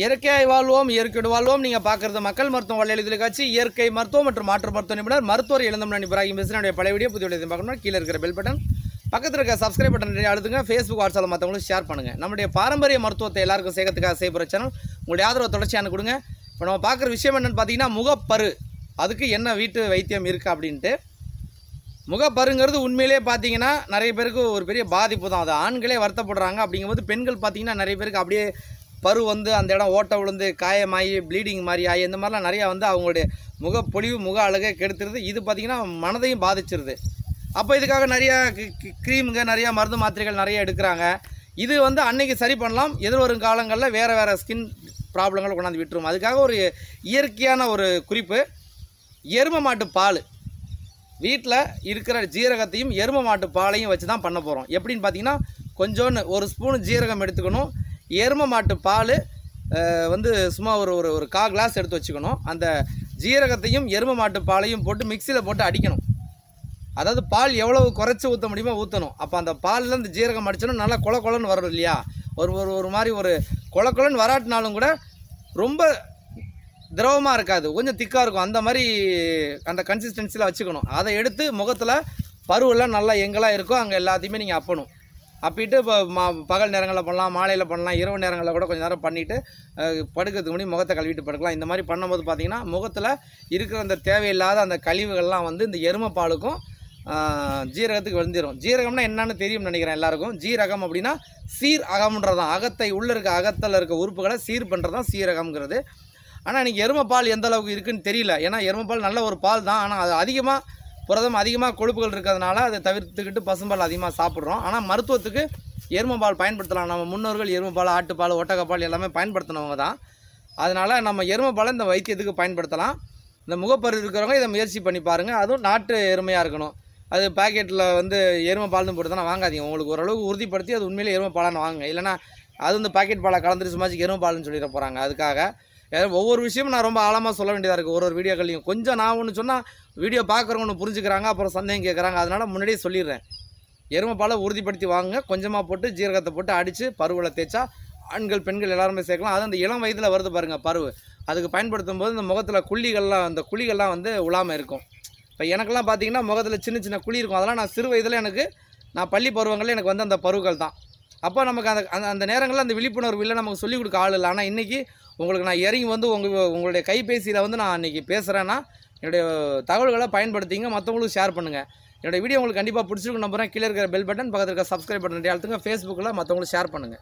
இயற்கையாய் வாழ்வோம் இயற்கையோடு வாழ்வோம். நீங்கள் பார்க்குறது மக்கள் மருத்துவம் வலையொலி தொலைக்காட்சி இயற்கை மருத்துவம் மற்றும் மாற்று மருத்துவ நிபுணர் மருத்துவர் இளந்தம் இப்ராஹிம் பேசுகிறேன் பழைய வீடியோ புதிய வீடியோ பார்க்கணும் கீழே இருக்கிற பெல் பட்டன் பக்கத்தில் இருக்க சப்ஸ்கிரைப் பட்டன் நிறைய அழுத்துங்க. ஃபேஸ்புக் வாட்ஸ்அப்பில் மற்றவங்களும் ஷேர் பண்ணுங்கள் நம்முடைய பாரம்பரிய மருத்துவத்தை எல்லாருக்கும் சேர்க்கறதுக்காக செய்யப்படுற சேனல் உங்களுடைய ஆதரவு தொடர்ச்சியான கொடுங்க. இப்போ நம்ம பார்க்குற விஷயம் என்னென்னு பார்த்தீங்கன்னா முகப்பரு. அதுக்கு என்ன வீட்டு வைத்தியம் இருக்குது அப்படின்ட்டு. முகப்பருங்கிறது உண்மையிலே பார்த்தீங்கன்னா நிறைய பேருக்கு ஒரு பெரிய பாதிப்பு தான் அது ஆண்களே வருத்தப்படுறாங்க அப்படிங்கும்போது பெண்கள் பார்த்தீங்கன்னா நிறைய பேருக்கு அப்படியே பரு வந்து அந்த இடம் ஓட்டை விழுந்து காயமாகி ப்ளீடிங் மாதிரி ஆகி இந்த மாதிரிலாம் நிறையா வந்து அவங்களுடைய முகப்பொழிவு முக அழகை கெடுத்துருது. இது பார்த்திங்கன்னா மனதையும் பாதிச்சிருது. அப்போ இதுக்காக நிறையா க்ரீமுங்க நிறையா மருந்து மாத்திரைகள் நிறைய எடுக்கிறாங்க. இது வந்து அன்னைக்கு சரி பண்ணலாம். எதிர்வரும் காலங்களில் வேறு வேறு ஸ்கின் ப்ராப்ளங்களை கொண்டாந்து விட்டுரும். அதுக்காக ஒரு இயற்கையான ஒரு குறிப்பு. எரும மாட்டு பால். வீட்டில் இருக்கிற ஜீரகத்தையும் எரும மாட்டு பாலையும் வச்சு தான் பண்ண போகிறோம் எப்படின்னு பார்த்தீங்கன்னா கொஞ்சோன்னு ஒரு ஸ்பூன் ஜீரகம் எடுத்துக்கணும். எரும மாட்டு பால் வந்து சும்மா ஒரு ஒரு ஒரு கா கிளாஸ் எடுத்து வச்சுக்கணும். அந்த ஜீரகத்தையும் எரும மாட்டு பாலையும் போட்டு மிக்சியில் போட்டு அடிக்கணும். அதாவது பால் எவ்வளவு குறைச்சி ஊற்ற முடியுமோ ஊற்றணும் அப்போ அந்த பாலில் இந்த ஜீரகம் அடிச்சோன்னா நல்லா கொல கொலன்னு வரும் இல்லையா? ஒரு ஒரு ஒரு மாதிரி ஒரு கொல கொலன்னு வராட்டினாலும் கூட ரொம்ப திரவமாக இருக்காது. கொஞ்சம் திக்காக இருக்கும். அந்த மாதிரி அந்த கன்சிஸ்டன்சியில் வச்சுக்கணும். அதை எடுத்து முகத்தில் பருவெல்லாம் நல்லா எங்கெல்லாம் இருக்கோ அங்கே எல்லாத்தையுமே நீங்கள் அப்பணும். அப்பிட்டு இப்போ மா பகல் நேரங்களில் பண்ணலாம் மாலையில் பண்ணலாம் இரவு நேரங்களில் கூட கொஞ்சம் நேரம் பண்ணிவிட்டு படுக்கிறதுக்கு முன்னாடி முகத்தை கழுவிட்டு படுக்கலாம். இந்த மாதிரி பண்ணும்போது பார்த்திங்கன்னா முகத்தில் இருக்கிற அந்த தேவையில்லாத அந்த கழிவுகள்லாம் வந்து இந்த எருமை பாலுக்கும் ஜீரகத்துக்கு வந்துடும் ஜீரகம்னா என்னன்னு தெரியும் நினைக்கிறேன் எல்லாருக்கும். ஜீரகம் அப்படின்னா சீர் அகம்ன்றதான் அகத்தை உள்ளே இருக்க அகத்தில் இருக்க உறுப்புகளை சீர் பண்ணுறது தான் சீரகம்ங்கிறது. ஆனால் இன்றைக்கி எருமை பால் எந்த அளவுக்கு இருக்குன்னு தெரியல. ஏன்னா எருமை பால் நல்ல ஒரு பால் தான் ஆனால் அது அதிகமாக புரதம் அதிகமாக கொழுப்புகள் இருக்கிறதுனால அதை தவிர்த்துக்கிட்டு பசும்பால் அதிகமாக சாப்பிட்றோம். ஆனால் மருத்துவத்துக்கு எருமைப்பால் பயன்படுத்தலாம். நம்ம முன்னோர்கள் எருமைப்பால் ஆட்டுப்பால் ஒட்டகப்பால் எல்லாமே பயன்படுத்தினவங்க தான். அதனால் நம்ம எருமைப்பாலை இந்த வைத்தியத்துக்கு பயன்படுத்தலாம். இந்த முகப்பரு இருக்கிறவங்க இதை முயற்சி பண்ணி பாருங்கள் அதுவும் நாட்டு எருமையாக இருக்கணும். அது பாக்கெட்டில் வந்து எருமை பால்னு போட்டு தானே வாங்காதீங்க. உங்களுக்கு ஓரளவுக்கு உறுதிப்படுத்தி அது உண்மையிலே எருமை பாலான்னு வாங்க இல்லைன்னா அது வந்து பாக்கெட் பாலை கலந்துட்டு சும்மாச்சு எருமை பால்னு சொல்லிட போகிறாங்க அதுக்காக ஒவ்வொரு விஷயமும் நான் ரொம்ப ஆழமாக சொல்ல வேண்டியதாக இருக்குது ஒரு ஒரு வீடியோக்கள்லையும். கொஞ்சம் நான் ஒன்று சொன்னால் வீடியோ பார்க்குறவங்க ஒன்று புரிஞ்சுக்கிறாங்க அப்புறம் சந்தேகம் கேட்குறாங்க அதனால் முன்னாடியே சொல்லிடுறேன். எருமைப்பாலை உறுதிப்படுத்தி வாங்க கொஞ்சமாக போட்டு ஜீரகத்தை போட்டு அடித்து பருவில் தேய்ச்சா ஆண்கள் பெண்கள் எல்லாருமே சேர்க்கலாம். அது அந்த இளம் வயதில் வருது பாருங்கள் பருவு. அதுக்கு பயன்படுத்தும் போது இந்த முகத்தில் குழிகள்லாம் அந்த குழிகள்லாம் வந்து உலாமல் இருக்கும். இப்போ எனக்கெல்லாம் பார்த்தீங்கன்னா முகத்தில் சின்ன சின்ன குழி இருக்கும். அதெல்லாம் நான் சிறு வயதில் எனக்கு நான் பள்ளி பருவங்களில் எனக்கு வந்து அந்த பருவுகள் தான். அப்போ நமக்கு அந்த அந்த அந்த நேரங்களில் அந்த விழிப்புணர்வு இல்லை நமக்கு சொல்லிக் கொடுக்க ஆள் இல்லை. ஆனால் இன்றைக்கி உங்களுக்கு நான் இறங்கி வந்து உங்கள் உங்களுடைய கைபேசியில் வந்து நான் இன்றைக்கி பேசுகிறேன்னா என்னுடைய தகவல்களை பயன்படுத்திங்க மற்றவங்களுக்கு ஷேர் பண்ணுங்கள் என்னோட வீடியோ உங்களுக்கு கண்டிப்பாக பிடிச்சிருக்கும் நம்புறேன். கீழே இருக்கிற பெல் பட்டன் பக்கத்தில் இருக்க சப்ஸ்கிரைப் பட்டன் அழுத்துங்க. ஃபேஸ்புக்கில் மற்றவங்களுக்கு ஷேர் பண்ணுங்கள்